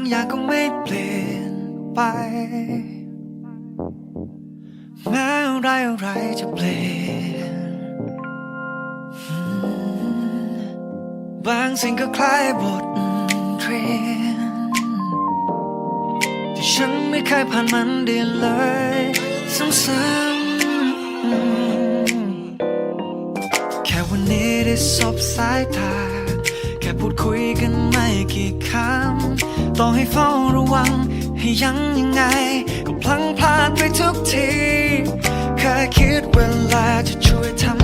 างอย่างก็ไม่เปลี่ยนไปแม้อะไรอะไรจะเปลี่ยน บางสิ่งก็คล้ายบทเรียนที่ฉันไม่เคยผ่านมันดีเลยซ้ำๆแค่วันนี้ได้สบสายตา ค่พูดคุยกันไม่กี่คำต้องให้เฝ้าระวัง ให้ยังยังไง ก็พลังพลาดไปทุกทีแค่คิดเวลาจะช่วยทำ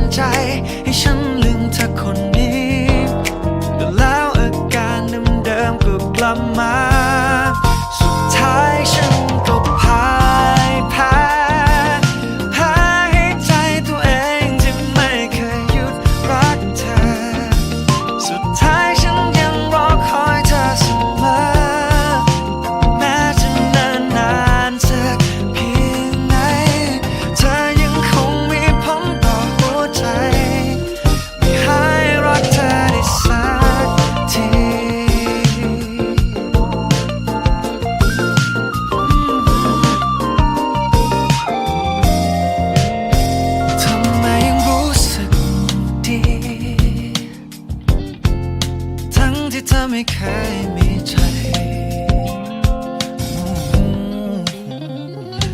ที่เธอไม่เคยมีใจ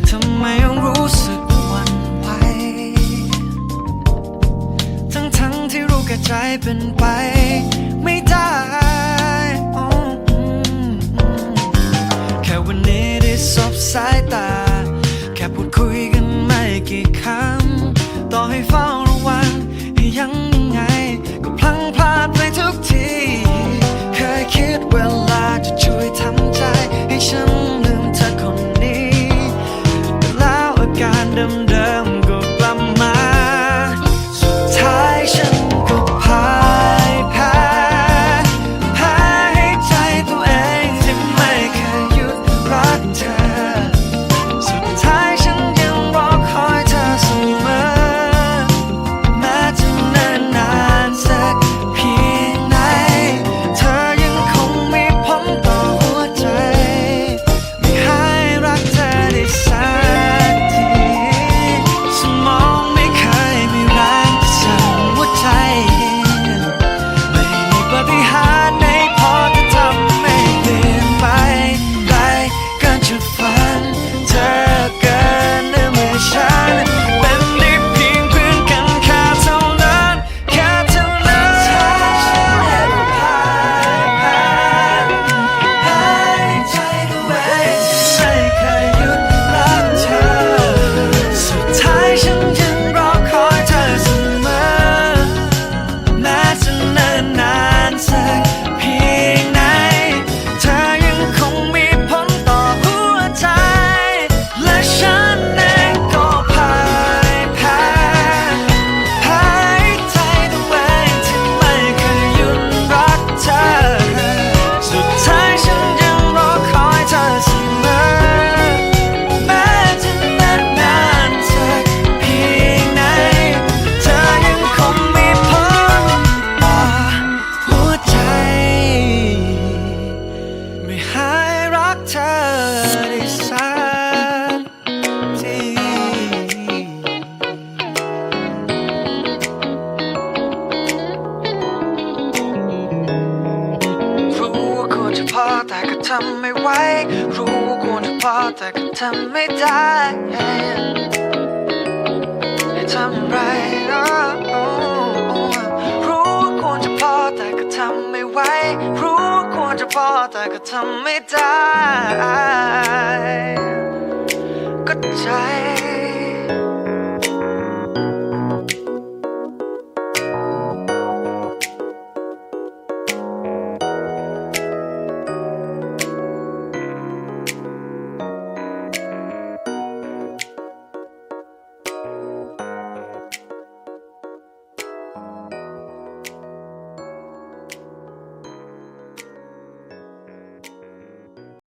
ทำไมยังรู้สึกวันไหว ทั้งทั้งที่รู้แก่ใจเป็นไปไม่ได้ แค่วันนี้ได้สบสายตา แค่พูดคุยกันไม่กี่คำต่อให้เฝ้า random ทำไม่ไหวรู้ควรจะพอแต่ก็ทำไม่ได้ให้ทำไรรู้ควรจะพอแต่ก็ทำไม่ไหวรู้ควรจะพอแต่ก็ทำไม่ได้ ก็ใจ